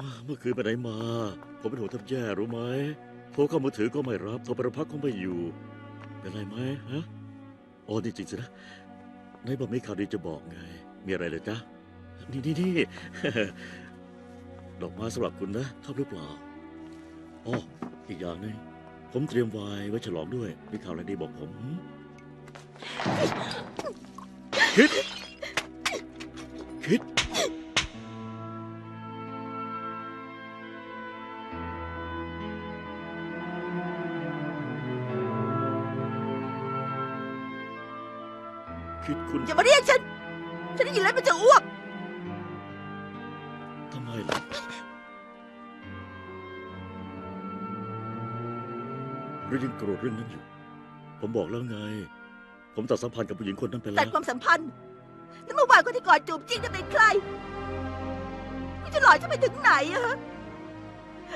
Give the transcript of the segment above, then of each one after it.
อ่าเมื่อคืนไปไหนมา ผมเป็นหัวแทบแย่รู้ไหมโทรเข้ามือถือก็ไม่รับโทรไปโรงพักก็ไม่อยู่ เป็นไรไหมฮะอ๋อนี่จริงสินะในบอกมีข่าวดีจะบอกไง มีอะไรเลยจ๊ะนี่นี่นี่ ดอกไม้สำหรับคุณนะชอบหรือเปล่าอ๋ออีกอย่างหนึงผมเตรียมไวน์ไว้ฉลองด้วย มีข่าวอะไรดีบอกผมคิด คิดคุณอย่ามาเรียกฉัน ฉันได้ยินแล้วมันจะอ้วก ทำไมล่ะเรายังโกรธเรื่องนั้นอยู่ ผมบอกแล้วไง ผมตัดสัมพันธ์กับผู้หญิงคนนั้นไปตัแล้ดว ความสัมพันธ์แล้วเมื่อวานคนที่กอดจูบจริงจะเป็นใคร คุณจะหลอกฉันไปถึงไหนอะฮะ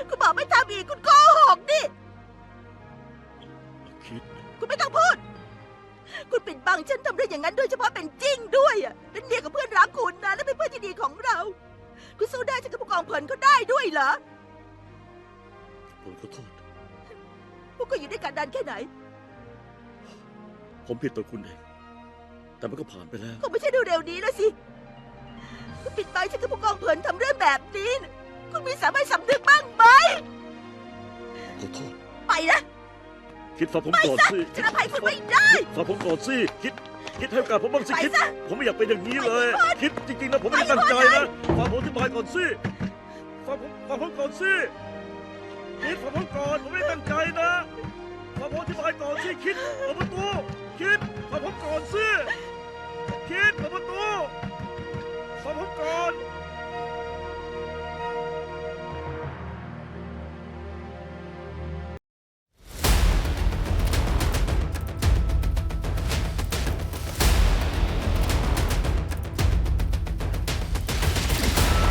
คุณบอกไม่ทำอีกคุณโกหกดิ คิด คุณไม่ต้องพูด คุณปิดบังฉันทำเรื่องอย่างนั้นโดยเฉพาะเป็นจริงด้วยอะเป็นเมียกับเพื่อนรักคุณนะและเป็นเพื่อนที่ดีของเรา คุณสู้ได้ฉันกับผู้กองเพลินก็ได้ด้วยเหรอผมขอโทษ พวกก็อยู่ด้วยกันนานแค่ไหน ผมผิดต่อคุณเอง แต่มันก็ผ่านไปแล้ว คงไม่ใช่เร็วๆนี้แล้วสิ คุณปิดบังฉันกับผู้กองเพลินทำเรื่องแบบนี้น่ะคุณมีสามัญสำนึกบ้างไหม คิดฟังผมก่อนสิฉันอภัยคุณไม่ได้ฟังผมก่อนสิคิด คิดให้โอกาสผมบ้างสิไปคิด ซะผมไม่อยากเป็นอย่างนี้เลย คิดจริงๆนะผมไม่ได้ตั้งใจนะฟังผมอธิบายก่อนสิฟังผมฟังผมก่อนสิคิดฟังผมก่อนผมไม่ได้ตั้งใจนะฟังผมอธิบายก่อนสิคิดเปิดประตูคิดฟังผมก่อนสิ